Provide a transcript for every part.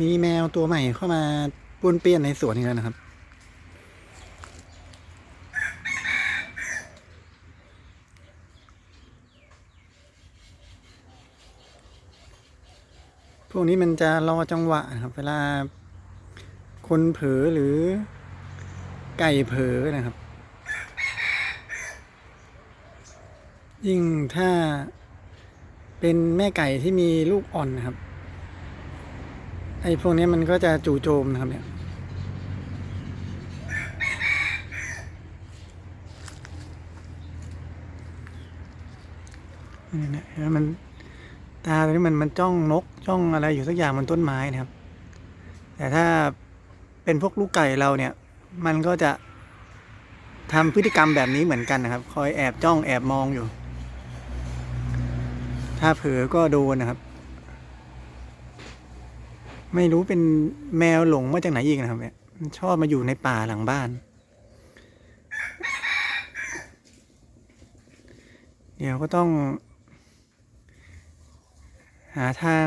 มีแมวตัวใหม่เข้ามาป้วนเปี้ยนในสวนอีกแล้วนะครับ พวกนี้มันจะรอจังหวะนะครับ เวลาคนเผลอหรือไก่เผลอนะครับ ยิ่งถ้า เป็นแม่ไก่ที่มีลูกอ่อนนะครับ ไอ้พวกนี้มันก็จะจู่โจมนะครับเนี่ยนี่นะมันตาตัวนี้มันมันจ้องนกจ้องอะไรอยู่สักอย่างบนต้นไม้นะครับ แต่ถ้าเป็นพวกลูกไก่เราเนี่ย มันก็จะทำพฤติกรรมแบบนี้เหมือนกันนะครับ คอยแอบจ้องแอบมองอยู่ ถ้าเผลอก็โดนนะครับ ไม่รู้เป็นแมวหลงมาจากไหนอีกนะครับเนี่ยชอบมาอยู่ในป่าหลังบ้าน เดี๋ยวก็ต้อง หาทาง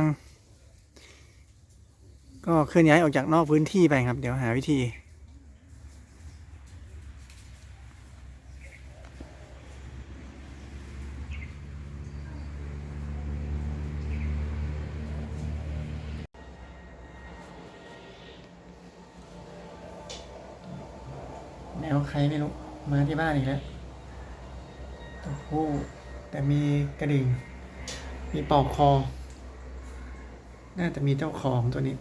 ก็เคลื่อนย้ายออกจากนอกพื้นที่ไปครับ เดี๋ยวหาวิธี แมวใครไม่รู้ มาที่บ้านอีกแล้วตัวผู้แต่มีกระดิ่ง มีปอกคอ น่าจะมีเจ้าของตัวนี้